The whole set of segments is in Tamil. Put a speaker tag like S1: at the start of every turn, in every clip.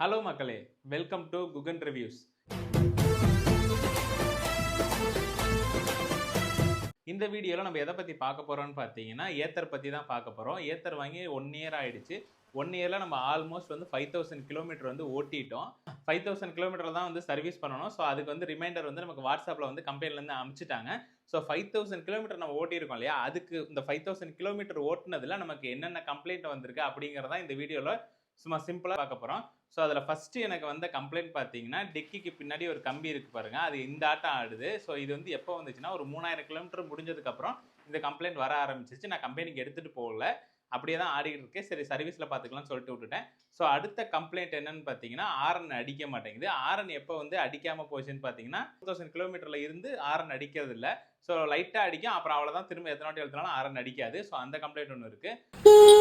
S1: ஹலோ மக்களே. வெல்கம் டு குகன் ரிவ்யூஸ் இந்த வீடியோவில் நம்ம எதை பற்றி பார்க்க போகிறோம்னு பார்த்தீங்கன்னா ஏத்தர் பற்றி தான் பார்க்க போகிறோம் ஏத்தர் வாங்கி ஒன் இயர் ஆயிடுச்சு. ஒன் இயரில் நம்ம ஆல்மோஸ்ட் வந்து ஃபைவ் தௌசண்ட் கிலோமீட்டர் வந்து ஓட்டிட்டோம். ஃபைவ் தௌசண்ட் கிலோமீட்டர் தான் வந்து சர்வீஸ் பண்ணணும். ஸோ அதுக்கு வந்து ரிமைண்டர் வந்து நமக்கு வாட்ஸ்அப்பில் வந்து கம்பெனிலேருந்து அனுப்பிச்சிட்டாங்க ஸோ ஃபைவ் தௌசண்ட் கிலோமீட்டர் நம்ம ஓட்டியிருக்கோம் இல்லையா? அதுக்கு இந்த ஃபைவ் தௌசண்ட் கிலோமீட்டர் ஓட்டினதில் நமக்கு என்னென்ன கம்ப்ளைண்ட் வந்திருக்கு அப்படிங்கிறதா இந்த வீடியோவில் சும்மா சிம்பிளாக பார்க்க போகிறோம் ஸோ அதில் ஃபஸ்ட்டு எனக்கு வந்த கம்ப்ளைண்ட் பார்த்தீங்கன்னா டெக்கிக்கு பின்னாடி ஒரு கம்பி இருக்குது பாருங்கள் அது இந்த ஆட்டம் ஆடுது. ஸோ இது வந்து எப்போ வந்துச்சுன்னா ஒரு மூணாயிரம் கிலோமீட்டர் முடிஞ்சதுக்கப்புறம் இந்த கம்ப்ளைண்ட் வர ஆரம்பிச்சிச்சு. நான் கம்பெனிக்கு எடுத்துகிட்டு போகல. அப்படியே தான் ஆடிக்கிட்டு இருக்கேன். சரி சர்வீஸில் பார்த்துக்கலாம்னு சொல்லிட்டு விட்டுட்டேன். ஸோ அடுத்த கம்ப்ளைண்ட் என்னன்னு பார்த்தீங்கன்னா ஆரன் அடிக்க மாட்டேங்குது. ஆரன் எப்போ வந்து அடிக்காமல் போச்சுன்னு பார்த்தீங்கன்னா டூ தௌசண்ட் கிலோமீட்டரில் இருந்து ஆரன் அடிக்கிறது இல்லை ஸோ லைட்டாக அடிக்கும். அப்புறம் அவ்வளோதான் திரும்ப எத்தனை வாட்டி எழுத்தினாலும் ஆரன் அடிக்காது. ஸோ அந்த கம்ப்ளைண்ட் ஒன்று இருக்குது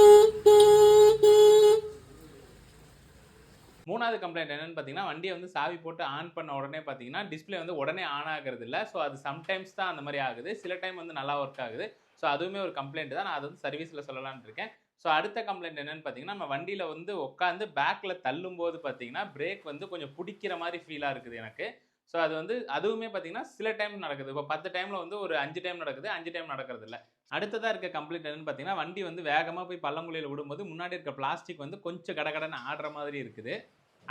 S1: மூணாவது கம்ப்ளைண்ட் என்னன்னு பார்த்தீங்கன்னா வண்டியை வந்து சாவி போட்டு ஆன் பண்ண உடனே பார்த்தீங்கன்னா டிஸ்ப்ளே வந்து உடனே ஆன் ஆகிறது இல்லை ஸோ அது சம்டைம்ஸ் தான் அந்த மாதிரி ஆகுது. சில டைம் வந்து நல்லா ஒர்க் ஆகுது. ஸோ அதுவுமே ஒரு கம்ப்ளைண்ட் தான். நான் அது வந்து சர்வீஸில் சொல்லலான் இருக்கேன். ஸோ அடுத்த கம்ப்ளைண்ட் என்னன்னு பார்த்தீங்கன்னா நம்ம வண்டியில் வந்து உட்காந்து பேக்கில் தள்ளும்போது பார்த்தீங்கன்னா பிரேக் வந்து கொஞ்சம் பிடிக்கிற மாதிரி ஃபீலாக இருக்குது எனக்கு. ஸோ அது வந்து அதுவுமே பார்த்தீங்கன்னா சில டைம் நடக்குது. இப்போ பத்து டைமில் வந்து ஒரு அஞ்சு டைம் நடக்குது. அஞ்சு டைம் நடக்கிறது இல்லை அடுத்ததாக இருக்க கம்ப்ளைண்ட் என்னென்னு பார்த்தீங்கன்னா வண்டி வந்து வேகமாக போய் பள்ளங்குழியில் விடும்போது முன்னாடி இருக்க பிளாஸ்டிக் வந்து கொஞ்சம் கடகடன்னு ஆடுற மாதிரி இருக்குது.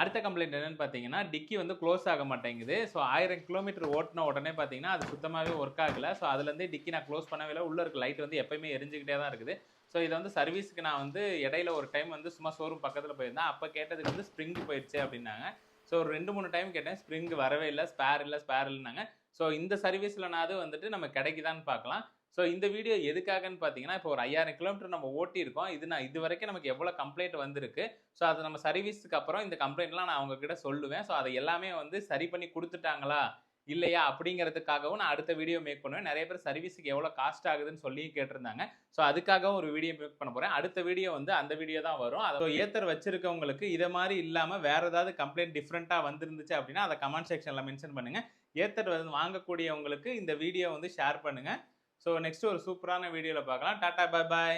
S1: அடுத்த கம்ப்ளைண்ட் என்னன்னு பார்த்தீங்கன்னா டிக்கி வந்து க்ளோஸ் ஆக மாட்டேங்குது. ஸோ ஆயிரம் கிலோமீட்டர் ஓட்டின உடனே பார்த்தீங்கன்னா அது சுத்தமாகவே ஒர்க் ஆகலை. ஸோ அதுலேருந்தே டிக்கி நான் க்ளோஸ் பண்ணவே இல்லை. உள்ளே இருக்க லைட் வந்து எப்பயுமே எரிஞ்சுக்கிட்டே தான் இருக்குது. ஸோ இதை வந்து சர்வீஸுக்கு நான் வந்து இடையில ஒரு டைம் வந்து சும்மா ஷோரூம் பக்கத்தில் போயிருந்தேன். அப்போ கேட்டதுக்கு வந்து ஸ்ப்ரிங் போயிடுச்சு அப்படின்னாங்க. ஸோ ஒரு ரெண்டு மூணு டைம் கேட்டேன். ஸ்ப்ரிங் வரவே இல்லை. ஸ்பேர் இல்லை. ஸ்பேர் இல்லைனாங்க ஸோ இந்த சர்வீஸ்லனாவது வந்துட்டு நம்ம கிடைக்குதான்னு பார்க்கலாம் ஸோ இந்த வீடியோ எதுக்காகன்னு பார்த்தீங்கன்னா இப்போ ஒரு ஐயாயிரம் கிலோமீட்டர் நம்ம ஓட்டியிருக்கோம். இது நான் இது வரைக்கும் நமக்கு எவ்வளோ கம்ப்ளைண்ட் வந்திருக்கு? ஸோ அதை நம்ம சர்வீஸுக்கு அப்புறம் இந்த கம்ப்ளைண்ட்லாம் நான் அவங்கக்கிட்ட சொல்லுவேன். ஸோ அதை எல்லாமே வந்து சரி பண்ணி கொடுத்துட்டாங்களா? இல்லையா? அப்படிங்கிறதுக்காகவும் நான் அடுத்த வீடியோ மேக் பண்ணுவேன். நிறைய பேர் சர்வீஸுக்கு எவ்வளோ காஸ்ட் ஆகுதுன்னு சொல்லி கேட்டிருந்தாங்க. ஸோ அதுக்காகவும் ஒரு வீடியோ மேக் பண்ண போகிறேன் அடுத்த வீடியோ வந்து அந்த வீடியோ தான் வரும். அதை ஏத்தர் வச்சிருக்கவங்களுக்கு இதை மாதிரி இல்லாமல் வேறு ஏதாவது கம்ப்ளைண்ட் டிஃப்ரெண்ட்டாக வந்துருந்துச்சு அப்படின்னா அதை கமெண்ட் செக்ஷனில் மென்ஷன் பண்ணுங்கள் ஏத்தர் வந்து வாங்கக்கூடியவங்களுக்கு இந்த வீடியோ வந்து ஷேர் பண்ணுங்கள் ஸோ நெக்ஸ்ட் ஒரு சூப்பரான வீடியோவில் பார்க்கலாம். டாட்டா பாய் பாய்